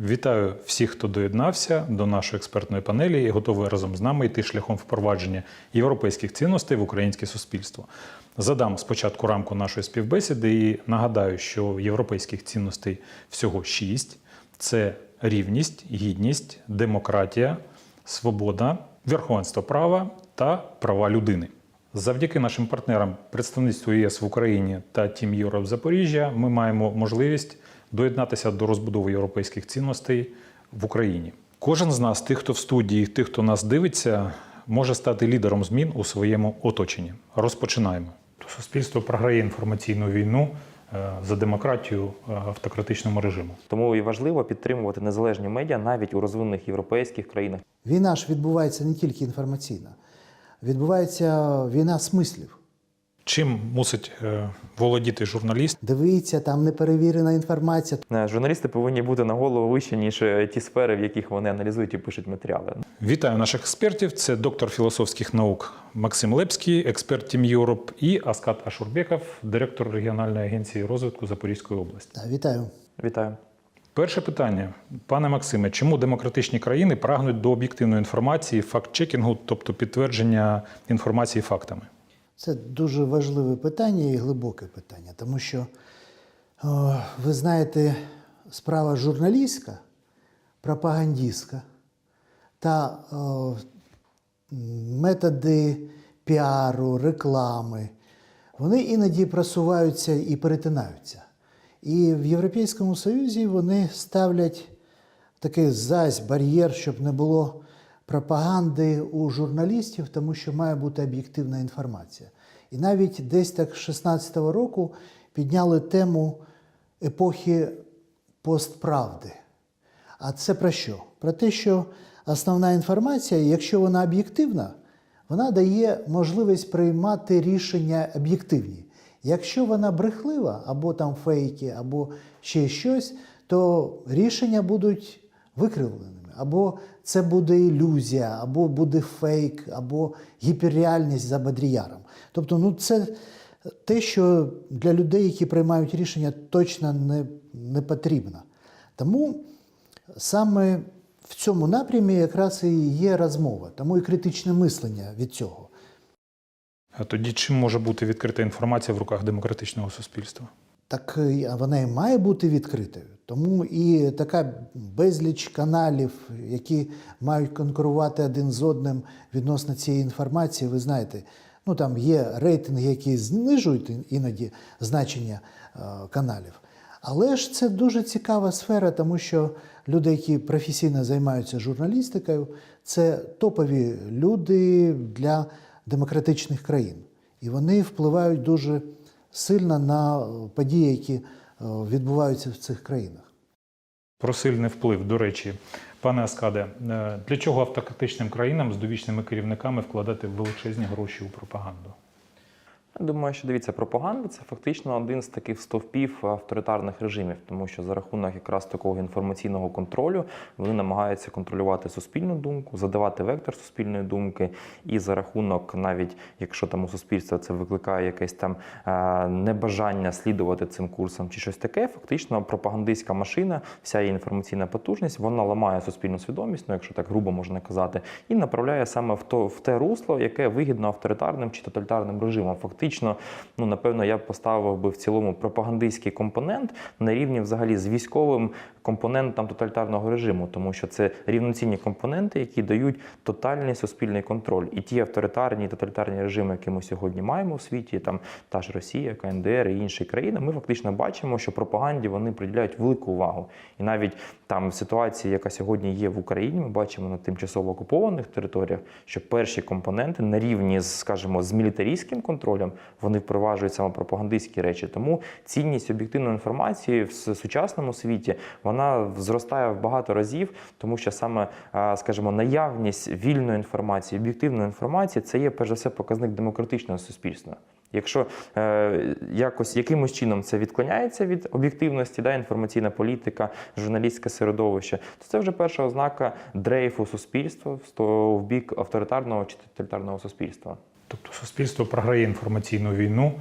Вітаю всіх, хто доєднався до нашої експертної панелі і готовий разом з нами йти шляхом впровадження європейських цінностей в українське суспільство. Задам спочатку рамку нашої співбесіди і нагадаю, що європейських цінностей всього шість: це рівність, гідність, демократія, свобода, верховенство права та права людини. Завдяки нашим партнерам представництву ЄС в Україні та Team Europe Запоріжжя ми маємо можливість доєднатися до розбудови європейських цінностей в Україні. Кожен з нас, тих, хто в студії, тих, хто нас дивиться, може стати лідером змін у своєму оточенні. Розпочинаємо. Суспільство програє інформаційну війну е, за демократію е, автократичному режиму. Тому і важливо підтримувати незалежні медіа навіть у розвинених європейських країнах. Війна ж відбувається не тільки інформаційна, відбувається війна смислів. Чим мусить е, володіти журналіст? Дивіться, там неперевірена інформація. Е, Журналісти повинні бути на голову вище, ніж е, ті сфери, в яких вони аналізують і пишуть матеріали. Вітаю наших експертів. Це доктор філософських наук Максим Лепський, експерт Team Europe, і Аскат Ашурбеков, директор регіональної агенції розвитку Запорізької області. Так, Вітаю. Вітаю. Перше питання, пане Максиме, чому демократичні країни прагнуть до об'єктивної інформації, факт-чекінгу, тобто підтвердження інформації фактами? Це дуже важливе питання і глибоке питання, тому що, ви знаєте, справа журналістська, пропагандистська та методи піару, реклами, вони іноді просуваються і перетинаються. І в Європейському Союзі вони ставлять такий зась бар'єр, щоб не було пропаганди у журналістів, тому що має бути об'єктивна інформація. І навіть десь так з 16-го року підняли тему епохи постправди. А це про що? Про те, що основна інформація, якщо вона об'єктивна, вона дає можливість приймати рішення об'єктивні. Якщо вона брехлива, або там фейки, або ще щось, то рішення будуть викривленими. Або це буде ілюзія, або буде фейк, або гіперреальність за Бадріяром. Тобто, ну це те, що для людей, які приймають рішення, точно не, не потрібно. Тому саме в цьому напрямі якраз і є розмова, тому і критичне мислення від цього. А тоді чим може бути відкрита інформація в руках демократичного суспільства? Так вона і має бути відкритою. Тому і така безліч каналів, які мають конкурувати один з одним відносно цієї інформації, ви знаєте, ну там є рейтинги, які знижують іноді значення е, каналів. Але ж це дуже цікава сфера, тому що люди, які професійно займаються журналістикою, це топові люди для демократичних країн. І вони впливають дуже сильно на події, які е, відбуваються в цих країнах. Про сильний вплив, до речі, пане Аскаде, е, для чого автократичним країнам з довічними керівниками вкладати величезні гроші у пропаганду? Думаю, що дивіться, пропаганда це фактично один з таких стовпів авторитарних режимів, тому що за рахунок якраз такого інформаційного контролю вони намагаються контролювати суспільну думку, задавати вектор суспільної думки, і за рахунок, навіть якщо там у суспільства це викликає якесь там е, небажання слідувати цим курсам чи щось таке, фактично пропагандистська машина, вся її інформаційна потужність, вона ламає суспільну свідомість, ну якщо так грубо можна казати, і направляє саме в то в те русло, яке вигідно авторитарним чи тоталітарним режимам. Фактично, ну напевно, я поставив би в цілому пропагандистський компонент на рівні взагалі з військовим компонентом тоталітарного режиму, тому що це рівноцінні компоненти, які дають тотальний суспільний контроль. І ті авторитарні тоталітарні режими, які ми сьогодні маємо у світі, там та ж Росія, КНДР і інші країни, ми фактично бачимо, що пропаганді вони приділяють велику увагу. І навіть там ситуації, яка сьогодні є в Україні, ми бачимо на тимчасово окупованих територіях, що перші компоненти на рівні з, скажімо, з мілітарійським контролем вони впроваджують саме пропагандистські речі. Тому цінність об'єктивної інформації в сучасному світі вона зростає в багато разів, тому що саме, скажімо, наявність вільної інформації, об'єктивної інформації це є перш за все показник демократичного суспільства. Якщо е, якось якимось чином це відклоняється від об'єктивності, да, інформаційна політика, журналістське середовище, то це вже перша ознака дрейфу суспільства в бік авторитарного чи тоталітарного суспільства. Тобто суспільство програє інформаційну війну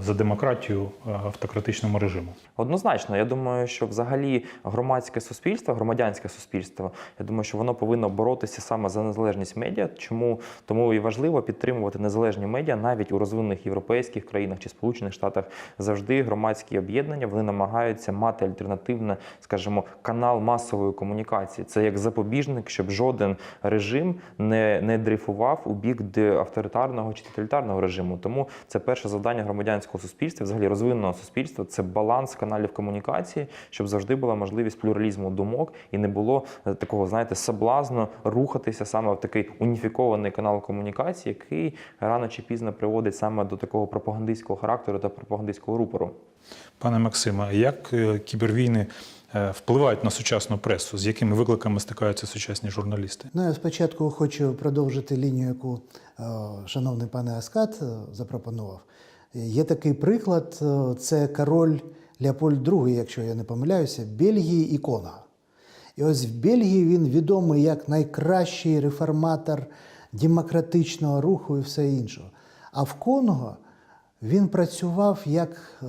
за демократію е, автократичному режиму. Однозначно, я думаю, що взагалі громадське суспільство, громадянське суспільство, я думаю, що воно повинно боротися саме за незалежність медіа. Чому тому і важливо підтримувати незалежні медіа навіть у розвинених європейських країнах чи Сполучених Штатах завжди громадські об'єднання вони намагаються мати альтернативне, скажімо, канал масової комунікації. Це як запобіжник, щоб жоден режим не, не дрейфував у бік авторитарного чи тоталітарного режиму. Тому це перше завдання громадянського суспільства, взагалі розвиненого суспільства. Це баланс каналів комунікації, щоб завжди була можливість плюралізму думок і не було е, такого, знаєте, соблазну рухатися саме в такий уніфікований канал комунікації, який рано чи пізно приводить саме до такого пропагандистського характеру та пропагандистського рупору. Пане Максиме, як е, кібервійни е, впливають на сучасну пресу? З якими викликами стикаються сучасні журналісти? Ну, я спочатку хочу продовжити лінію, яку шановний пане Аскат запропонував. Є такий приклад: е, це король Леопольд II, якщо я не помиляюся, Бельгії і Конга. І ось в Бельгії він відомий як найкращий реформатор демократичного руху і все іншого. А в Конго він працював як е,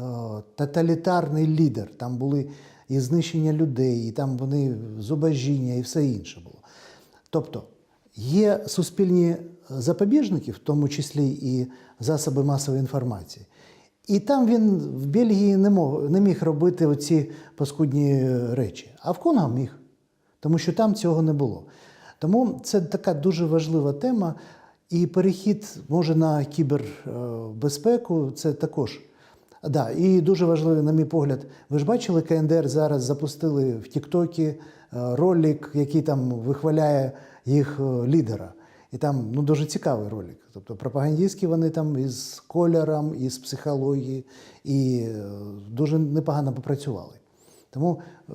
тоталітарний лідер. Там були і знищення людей, і там вони зубожіння, і все інше було. Тобто є суспільні запобіжники, в тому числі і засоби масової інформації. І там він в Бельгії не, мог, не міг робити оці паскудні речі. А в Конго міг, тому що там цього не було. Тому це така дуже важлива тема. І перехід може на кібербезпеку це також. Да, і дуже важливо, на мій погляд, ви ж бачили, КНДР зараз запустили в Тіктокі е, ролик, який там вихваляє їх е, лідера. І там ну, дуже цікавий ролик. Тобто пропагандистські вони там із кольором, із психології, і е, дуже непогано попрацювали. Тому е,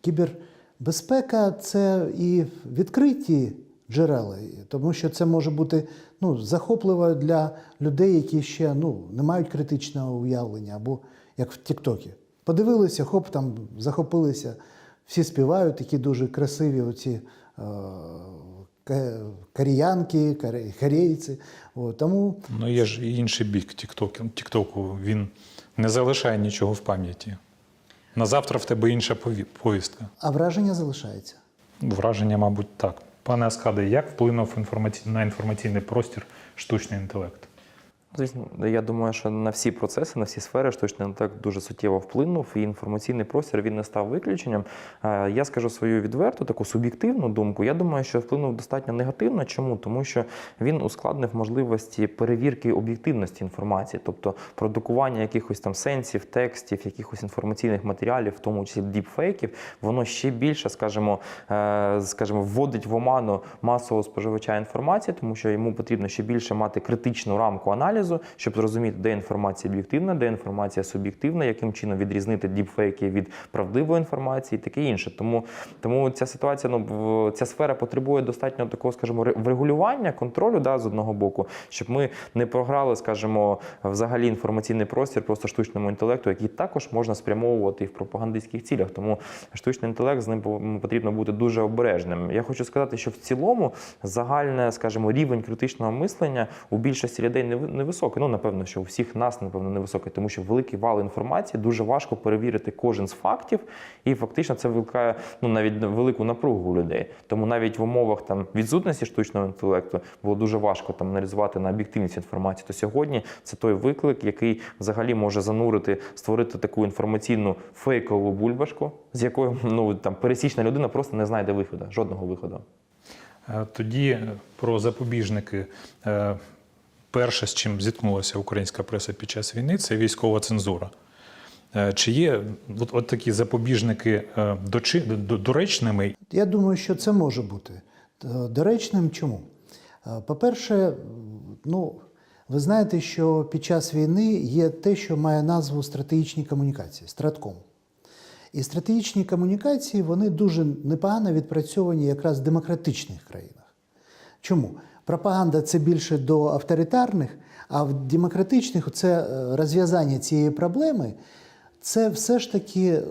кібербезпека це і відкриті джерела, тому що це може бути ну, захопливо для людей, які ще ну, не мають критичного уявлення, або як в Тіктокі. Подивилися, хоп, там захопилися, всі співають, такі дуже красиві оці коріянки, коре- корейці. От, тому Ну є ж і інший бік Тіктоку. Він не залишає нічого в пам'яті. На завтра в тебе інша пові- повістка. а враження залишається. Враження, мабуть, так. Пане Аскаде, як вплинув інформаці... на інформаційний простір штучний інтелект? Звісно, я думаю, що на всі процеси, на всі сфери штучний інтелект дуже суттєво вплинув, і інформаційний простір він не став виключенням. Е, Я скажу свою відверту, таку суб'єктивну думку. Я думаю, що вплинув достатньо негативно. Чому? Тому що він ускладнив можливості перевірки об'єктивності інформації, тобто продукування якихось там сенсів, текстів, якихось інформаційних матеріалів, в тому числі діпфейків, воно ще більше, скажімо, е, скажімо, вводить в оману масового споживача інформації, тому що йому потрібно ще більше мати критичну рамку аналізу, щоб зрозуміти, де інформація об'єктивна, де інформація суб'єктивна, яким чином відрізнити діпфейки від правдивої інформації, і таке інше. Тому, тому ця ситуація, ну ця сфера потребує достатньо такого, скажімо, ре- врегулювання, контролю да, з одного боку, щоб ми не програли, скажімо, взагалі інформаційний простір просто штучному інтелекту, який також можна спрямовувати і в пропагандистських цілях. Тому штучний інтелект з ним потрібно бути дуже обережним. Я хочу сказати, що в цілому загальне, скажімо, рівень критичного мислення у більшості людей не ви- невисокий. Ну, напевно, що у всіх нас, напевно, невисокий, тому що великий вал інформації дуже важко перевірити кожен з фактів, і фактично це викликає ну навіть велику напругу у людей. Тому навіть в умовах там відсутності штучного інтелекту було дуже важко там аналізувати на об'єктивність інформації. То сьогодні це той виклик, який взагалі може занурити, створити таку інформаційну фейкову бульбашку, з якою ну там пересічна людина просто не знайде виходу, жодного виходу. Е, Тоді е, про запобіжники. Перше, з чим зіткнулася українська преса під час війни, це військова цензура. Е, Чи є от, от такі запобіжники е, доречними? Я думаю, що це може бути е, доречним. Чому? По-перше, ну, ви знаєте, що під час війни є те, що має назву стратегічні комунікації стратком. І стратегічні комунікації вони дуже непогано відпрацьовані якраз в демократичних країнах. Чому? Пропаганда це більше до авторитарних, а в демократичних це е, розв'язання цієї проблеми, це все ж таки е,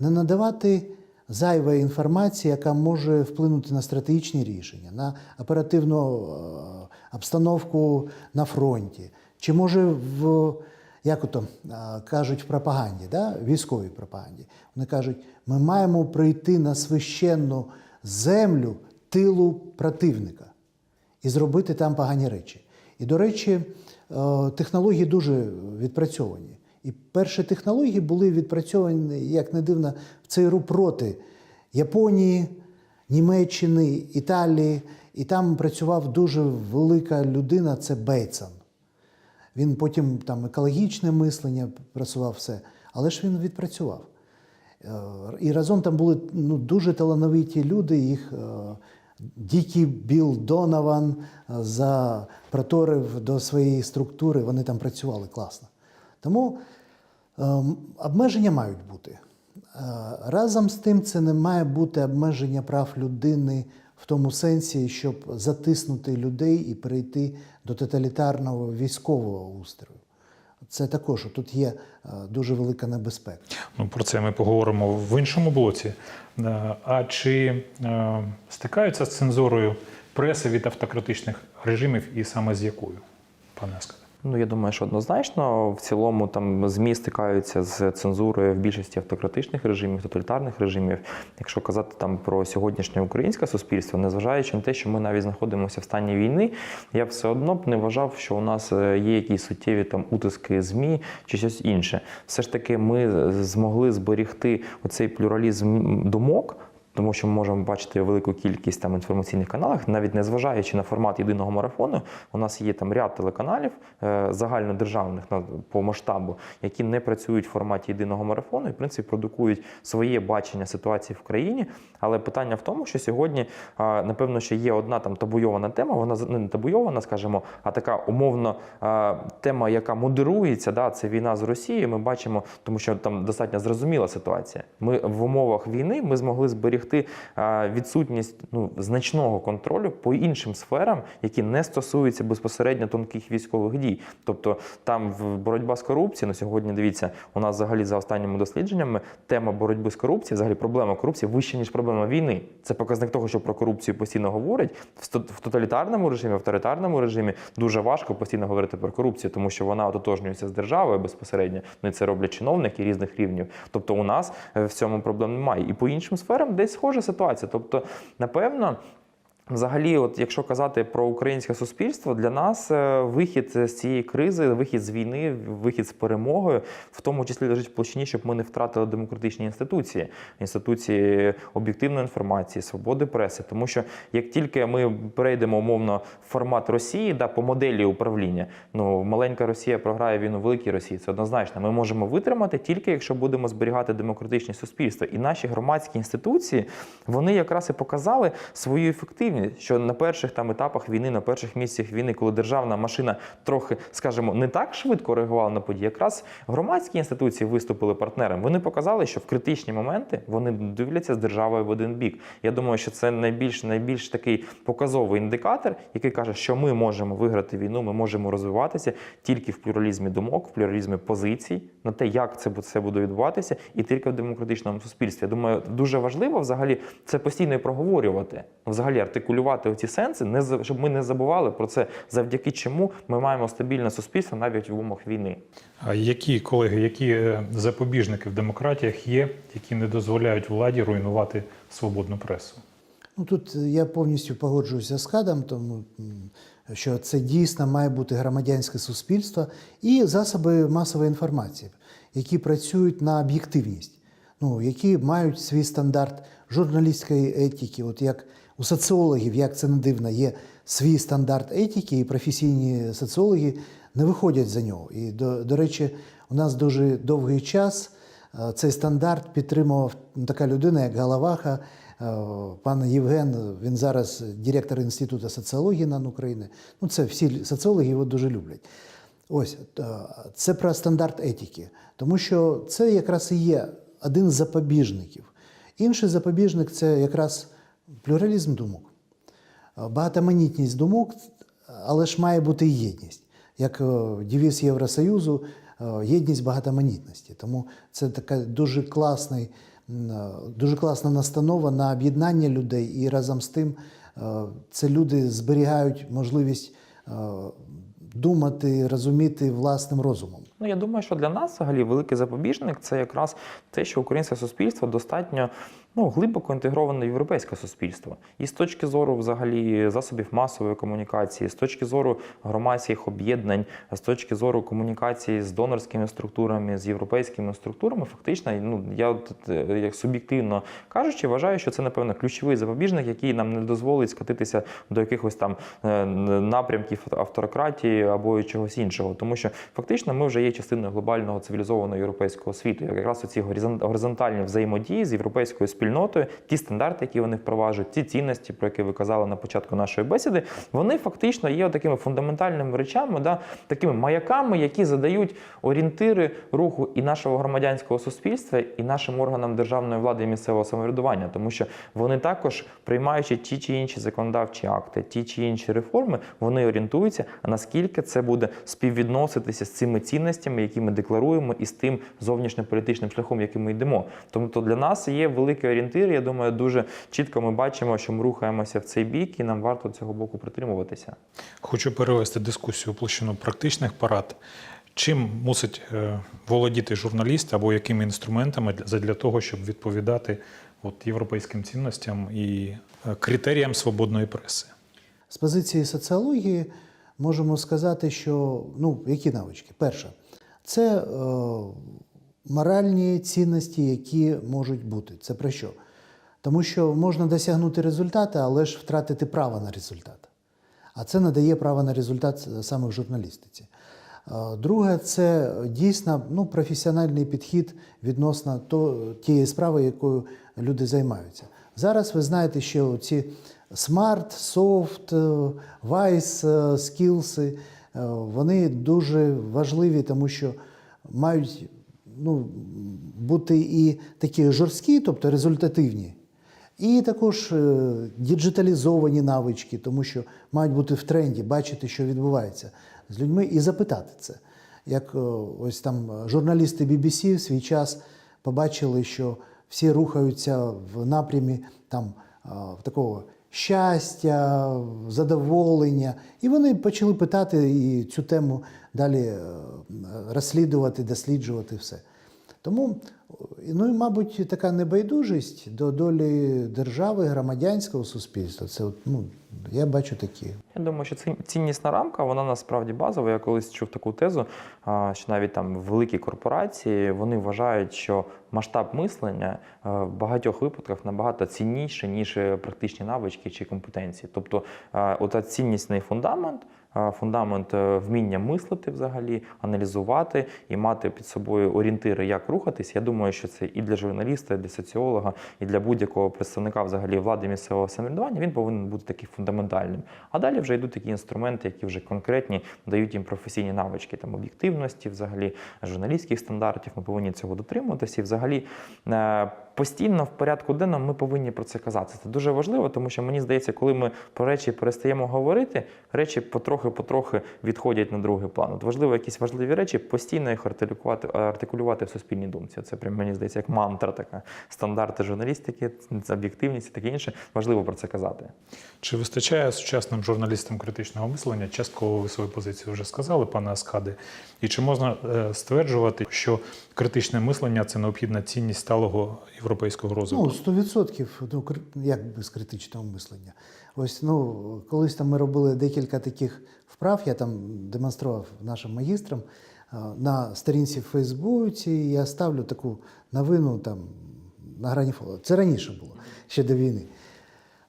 не надавати зайвої інформації, яка може вплинути на стратегічні рішення, на оперативну е, обстановку на фронті, чи може в як ото кажуть в пропаганді, да? військовій пропаганді. Вони кажуть, ми маємо прийти на священну землю тилу противника і зробити там погані речі. І, до речі, е, технології дуже відпрацьовані. І перші технології були відпрацьовані, як не дивно, в ЦРУ проти Японії, Німеччини, Італії. І там працював дуже велика людина це Бейтсон. Він потім там екологічне мислення працював все, але ж він відпрацював. Е, І разом там були ну, дуже талановиті люди. Їх е, Дікі Білл Донован е, запроторив до своєї структури. Вони там працювали класно. Тому ем, обмеження мають бути. Е, Разом з тим, це не має бути обмеження прав людини в тому сенсі, щоб затиснути людей і перейти до тоталітарного військового устрою. Це також тут є е, дуже велика небезпека. Ну, про це ми поговоримо в іншому блоці. Е, А чи е, стикаються з цензурою преси від автократичних режимів і саме з якою, пане Аскаре? Ну, я думаю, що однозначно в цілому там ЗМІ стикаються з цензурою в більшості автократичних режимів, тоталітарних режимів. Якщо казати там про сьогоднішнє українське суспільство, незважаючи на те, що ми навіть знаходимося в стані війни, я все одно б не вважав, що у нас е, є якісь суттєві там утиски ЗМІ чи щось інше. Все ж таки, ми змогли зберігти оцей плюралізм думок. Тому що ми можемо бачити велику кількість там інформаційних каналів, навіть не зважаючи на формат єдиного марафону, у нас є там ряд телеканалів е, загальнодержавних по масштабу, які не працюють в форматі єдиного марафону і в принципі продукують своє бачення ситуації в країні. Але питання в тому, що сьогодні напевно, що є одна там табуйована тема. Вона ну, не табуйована, скажімо, а така умовно тема, яка модерується. Да, це війна з Росією. Ми бачимо, тому що там достатньо зрозуміла ситуація. Ми в умовах війни ми змогли зберігти е, відсутність ну, значного контролю по іншим сферам, які не стосуються безпосередньо тонких військових дій. Тобто там в боротьба з корупцією, на сьогодні дивіться, у нас взагалі за останніми дослідженнями тема боротьби з корупцією, взагалі проблема корупції вища, ніж проблема війни. Це показник того, що про корупцію постійно говорять. В тоталітарному режимі, авторитарному режимі дуже важко постійно говорити про корупцію, тому що вона ототожнюється з державою безпосередньо. Ну і це роблять чиновники різних рівнів. Тобто, у нас е, в цьому проблем немає. І по іншим сферам десь схожа ситуація. Тобто, напевно. Взагалі, от якщо казати про українське суспільство, для нас е, вихід з цієї кризи, вихід з війни, вихід з перемогою, в тому числі лежить в площині, щоб ми не втратили демократичні інституції, інституції об'єктивної інформації, свободи преси. Тому що як тільки ми перейдемо умовно в формат Росії, да, по моделі управління, ну маленька Росія програє війну великій Росії. Це однозначно. Ми можемо витримати тільки якщо будемо зберігати демократичне суспільство. І наші громадські інституції вони якраз і показали свою ефективність, що на перших там етапах війни, на перших місяцях війни, коли державна машина трохи, скажімо, не так швидко реагувала на події, якраз громадські інституції виступили партнером. Вони показали, що в критичні моменти вони дивляться з державою в один бік. Я думаю, що це найбільш найбільш такий показовий індикатор, який каже, що ми можемо виграти війну, ми можемо розвиватися тільки в плюралізмі думок, в плюралізмі позицій, на те, як це це буде відбуватися, і тільки в демократичному суспільстві. Я думаю, дуже важливо взагалі це постійно проговорювати, взагалі артикулювати ці сенси, не щоб ми не забували про це, завдяки чому ми маємо стабільне суспільство навіть в умовах війни. А які колеги, які е, запобіжники в демократіях є, які не дозволяють владі руйнувати свободну пресу? Ну тут я повністю погоджуюся з Хадом, тому що це дійсно має бути громадянське суспільство і засоби масової інформації, які працюють на об'єктивність, ну які мають свій стандарт журналістської етики. От як у соціологів, як це не дивно, є свій стандарт етики, і професійні соціологи не виходять за нього. І до, до речі, у нас дуже довгий час е, цей стандарт підтримував така людина, як Галаваха. Е, Пан Євген, він зараз директор Інституту соціології НАН України. Ну, це всі соціологи його дуже люблять. Ось е, це про стандарт етики, тому що це якраз і є один з запобіжників. Інший запобіжник це якраз плюралізм думок. Багатоманітність думок, але ж має бути єдність. Як е, девіз Євросоюзу, е, єдність багатоманітності. Тому це така дуже класний, е, дуже класна настанова на об'єднання людей, і разом з тим це люди зберігають можливість думати, розуміти власним розумом. Ну, я думаю, що для нас взагалі великий запобіжник це якраз те, що українське суспільство достатньо ну, глибоко інтегроване європейське суспільство. І з точки зору взагалі засобів масової комунікації, з точки зору громадських об'єднань, з точки зору комунікації з донорськими структурами, з європейськими структурами, фактично, ну я е, як суб'єктивно кажучи, вважаю, що це напевно ключовий запобіжник, який нам не дозволить скатитися до якихось там е, напрямків авторократії або чогось іншого, тому що фактично ми вже є частиною глобального цивілізованого європейського світу. Якраз оці горизон- горизонтальні взаємодії з європейською спільнотою, ті стандарти, які вони впроваджують, ті цінності, про які ви казали на початку нашої бесіди, вони фактично є такими фундаментальними речами, да, такими маяками, які задають орієнтири руху і нашого громадянського суспільства, і нашим органам державної влади і місцевого самоврядування, тому що вони також, приймаючи ті чи інші законодавчі акти, ті чи інші реформи, вони орієнтуються, наскільки це буде співвідноситися з цими цінностями, які ми декларуємо, і з тим зовнішньополітичним шляхом, яким ми йдемо. Тому то для нас є великий орієнтир. Я думаю, дуже чітко ми бачимо, що ми рухаємося в цей бік, і нам варто цього боку притримуватися. Хочу перевести дискусію у площину практичних порад. Чим мусить е, володіти журналіст або якими інструментами для, для того, щоб відповідати от, європейським цінностям і е, критеріям свободної преси? З позиції соціології можемо сказати, що ну, які навички? Перше, це е, моральні цінності, які можуть бути. Це про що? Тому що можна досягнути результати, але ж втратити право на результат. А це надає право на результат саме в журналістиці. Е, Друге, це дійсно ну, професіональний підхід відносно то, тієї справи, якою люди займаються. Зараз ви знаєте, що ці смарт, софт, вайс, скілси, вони дуже важливі, тому що мають ну, бути і такі жорсткі, тобто результативні, і також е, діджиталізовані навички, тому що мають бути в тренді, бачити, що відбувається з людьми, і запитати це. Як е, ось там журналісти BBC в свій час побачили, що всі рухаються в напрямі там е, такого щастя, задоволення, і вони почали питати і цю тему далі е, розслідувати, досліджувати все. Тому, ну і, мабуть, така небайдужість до долі держави, громадянського суспільства. Це ну, я бачу такі. Я думаю, що ці- ціннісна рамка, вона насправді базова. Я колись чув таку тезу, що навіть там великі корпорації вони вважають, що масштаб мислення е, в багатьох випадках набагато цінніше, ніж е, практичні навички чи компетенції. Тобто, е, ота ціннісний фундамент. Фундамент е, вміння мислити взагалі, аналізувати і мати під собою орієнтири, як рухатись. Я думаю, що це і для журналіста, і для соціолога, і для будь-якого представника взагалі влади місцевого самоврядування він повинен бути таким фундаментальним. А далі вже йдуть такі інструменти, які вже конкретні дають їм професійні навички там об'єктивності, взагалі журналістських стандартів. Ми повинні цього дотримуватися. І взагалі е, постійно в порядку денному ми повинні про це казати. Це дуже важливо, тому що мені здається, коли ми про речі перестаємо говорити, речі потрохи-потрохи відходять на другий план. От важливо якісь важливі речі постійно їх артикулювати, артикулювати в суспільній думці. Це прям мені здається як мантра, така стандарти журналістики, об'єктивність і таке інше. Важливо про це казати. Чи вистачає сучасним журналістам критичного мислення? Частково ви свою позицію вже сказали, пане Аскади. І чи можна е, стверджувати, що критичне мислення це необхідна цінність сталого європейського розвитку? Ну, 100%, ну, як без критичного мислення. Ось, ну, колись там ми робили декілька таких вправ, я там демонстрував нашим магістрам на сторінці в Фейсбуці, я ставлю таку новину там на грані фолу. Це раніше було, ще до війни.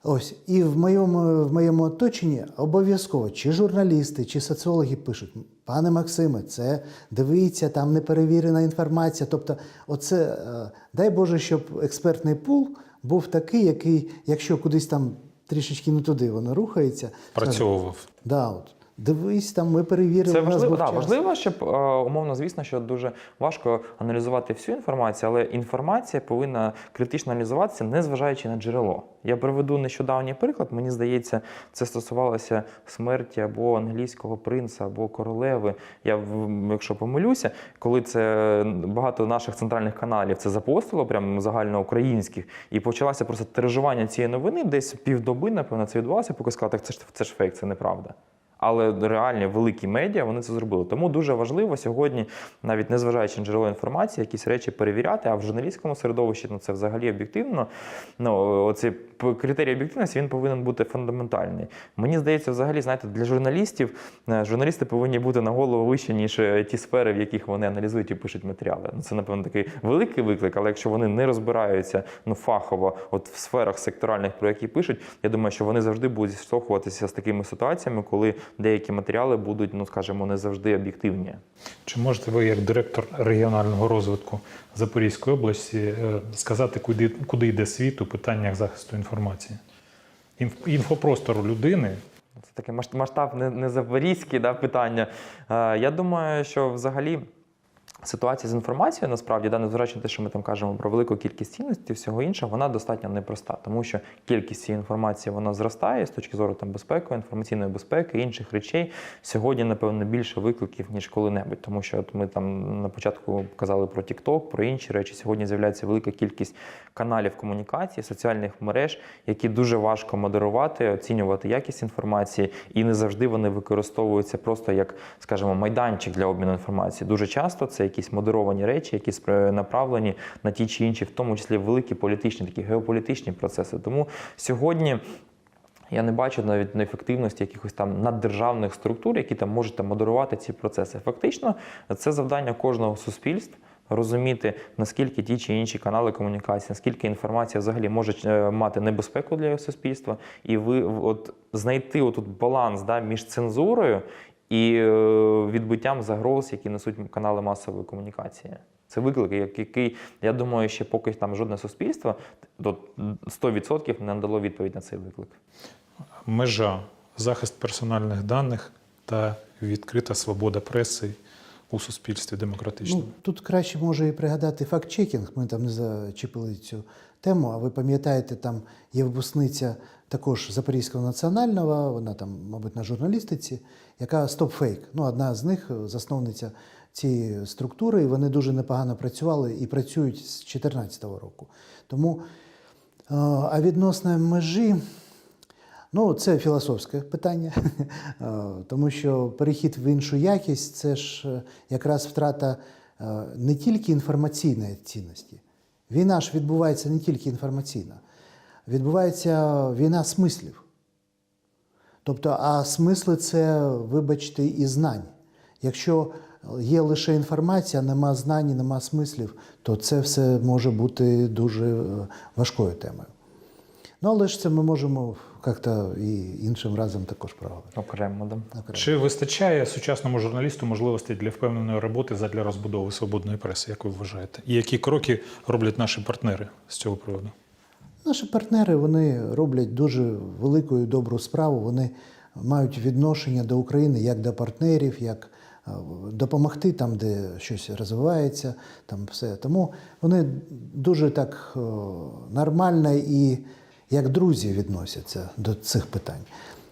Ось, і в моєму, в моєму оточенні обов'язково чи журналісти, чи соціологи пишуть: пане Максиме, це дивіться, там неперевірена інформація. Тобто, оце, е, дай Боже, щоб експертний пул був такий, який, якщо кудись там трішечки не туди воно рухається, Працьовував. да, от, дивись, там ми перевірили. Це важливо, да, час». важливо, щоб е, умовно, звісно, що дуже важко аналізувати всю інформацію, але інформація повинна критично аналізуватися, не зважаючи на джерело. Я приведу нещодавній приклад. Мені здається, це стосувалося смерті або англійського принца, або королеви. Я якщо помилюся, коли це багато наших центральних каналів це запостило, прямо загальноукраїнських, і почалося просто тиражування цієї новини. Десь півдоби, напевно, це відбувалося, поки сказали, так це ж це ж фейк, це неправда. Але реальні великі медіа вони це зробили. Тому дуже важливо сьогодні, навіть незважаючи на джерело інформації, якісь речі перевіряти. А в журналістському середовищі ну, це взагалі об'єктивно. Ну, п- критерій об'єктивності він повинен бути фундаментальний. Мені здається, взагалі, знаєте, для журналістів е, журналісти повинні бути на голову вище, ніж е, ті сфери, в яких вони аналізують і пишуть матеріали. Ну, Це, напевно, такий великий виклик, але якщо вони не розбираються ну, фахово от в сферах секторальних, про які пишуть, я думаю, що вони завжди будуть зіштовхуватися з такими ситуаціями, коли деякі матеріали будуть, ну скажімо, не завжди об'єктивні. Чи можете ви, як директор регіонального розвитку Запорізької області, е, сказати, куди, куди йде світ у питаннях захисту інформації? Інф- Інфопростору людини Це таке масш- масштаб не, не запорізьке да, питання. Е, я думаю, що взагалі. Ситуація з інформацією насправді, да, незважаючи на те, що ми там кажемо про велику кількість цінностей, всього іншого, вона достатньо непроста, тому що кількість цієї інформації вона зростає з точки зору там безпеки, інформаційної безпеки, інших речей. Сьогодні, напевно, більше викликів ніж коли-небудь, тому що от ми там на початку казали про TikTok, про інші речі. Сьогодні з'являється велика кількість каналів комунікації, соціальних мереж, які дуже важко модерувати, оцінювати якість інформації, і не завжди вони використовуються просто як, скажімо, майданчик для обміну інформації. Дуже часто це якісь модеровані речі, які направлені на ті чи інші, в тому числі великі політичні, такі геополітичні процеси. Тому сьогодні. Я не бачу навіть неефективності якихось там наддержавних структур, які там можуть там, модерувати ці процеси. Фактично, це завдання кожного суспільства. Розуміти, наскільки ті чи інші канали комунікації, наскільки інформація взагалі може е, мати небезпеку для суспільства, і ви от знайти отут баланс да, між цензурою і е, відбиттям загроз, які несуть канали масової комунікації. Це виклик, який, я думаю, ще поки там жодне суспільство до 100% не надало відповідь на цей виклик. межа захист персональних даних та відкрита свобода преси у суспільстві демократичному. Ну, тут краще може і пригадати факт-чекінг. Ми там не зачепили цю тему. А ви пам'ятаєте, там є випускниця також Запорізького національного, вона там, мабуть, на журналістиці, яка стоп-фейк. Ну, одна з них засновниця цієї структури, і вони дуже непогано працювали і працюють з 2014 року. Тому, е, а відносно межі. Ну, це філософське питання, Е, тому що перехід в іншу якість це ж е, якраз втрата е, не тільки інформаційної цінності. Війна ж відбувається не тільки інформаційна, відбувається війна смислів. Тобто, а смисли це, вибачте, і знань. Якщо є лише інформація, нема знань, нема смислів, то це все може бути дуже е, важкою темою. Ну, але ж це ми можемо як-то і іншим разом також проговорити. Окремо, да. Окремо. Чи вистачає сучасному журналісту можливостей для впевненої роботи задля розбудови свободної преси, як ви вважаєте? І які кроки роблять наші партнери з цього приводу? Наші партнери вони роблять дуже велику і добру справу. Вони мають відношення до України як до партнерів, як е, допомогти там, де щось розвивається, там все. Тому вони дуже так е, нормально і як друзі відносяться до цих питань.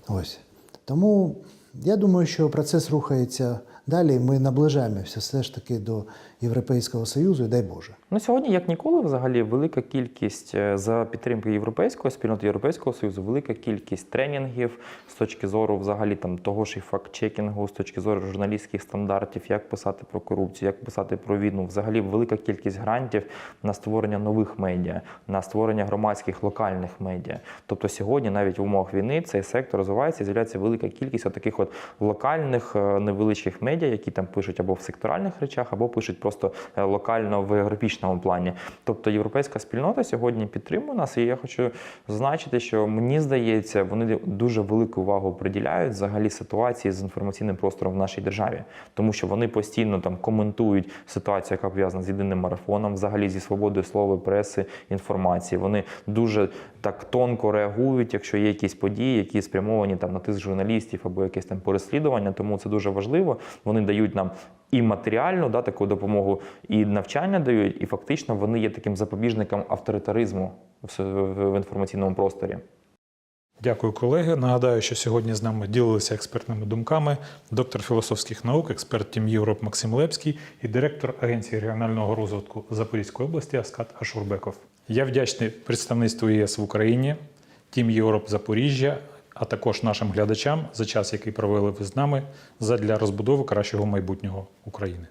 Ось. Тому я думаю, що процес рухається далі. Ми наближаємося все ж таки до Європейського Союзу, і дай Боже. Ну, сьогодні, як ніколи, взагалі велика кількість е, за підтримки Європейської спільноти Європейського Союзу, велика кількість тренінгів з точки зору взагалі там того ж і факт-чекінгу, з точки зору журналістських стандартів, як писати про корупцію, як писати про війну. Взагалі велика кількість грантів на створення нових медіа, на створення громадських локальних медіа. Тобто сьогодні, навіть в умовах війни, цей сектор розвивається і з'являється велика кількість таких от локальних е, невеличких медіа, які там пишуть або в секторальних речах, або пишуть просто е, локально в географічному плані. Тобто європейська спільнота сьогодні підтримує нас, і я хочу зазначити, що мені здається, вони дуже велику увагу приділяють взагалі ситуації з інформаційним простором в нашій державі, тому що вони постійно там коментують ситуацію, яка пов'язана з єдиним марафоном, взагалі зі свободою слова, преси, інформації. Вони дуже так тонко реагують, якщо є якісь події, які спрямовані там на тиск журналістів або якесь там переслідування. Тому це дуже важливо. Вони дають нам і матеріальну да, таку допомогу, і навчання дають, і фактично вони є таким запобіжником авторитаризму в, інформаційному просторі. Дякую, колеги. Нагадаю, що сьогодні з нами ділилися експертними думками доктор філософських наук, експерт Тім Європ Максим Лепський і директор Агенції регіонального розвитку Запорізької області Аскат Ашурбеков. Я вдячний представництву ЄС в Україні, Тім Європ Запоріжжя, а також нашим глядачам за час, який провели ви з нами, задля розбудови кращого майбутнього України.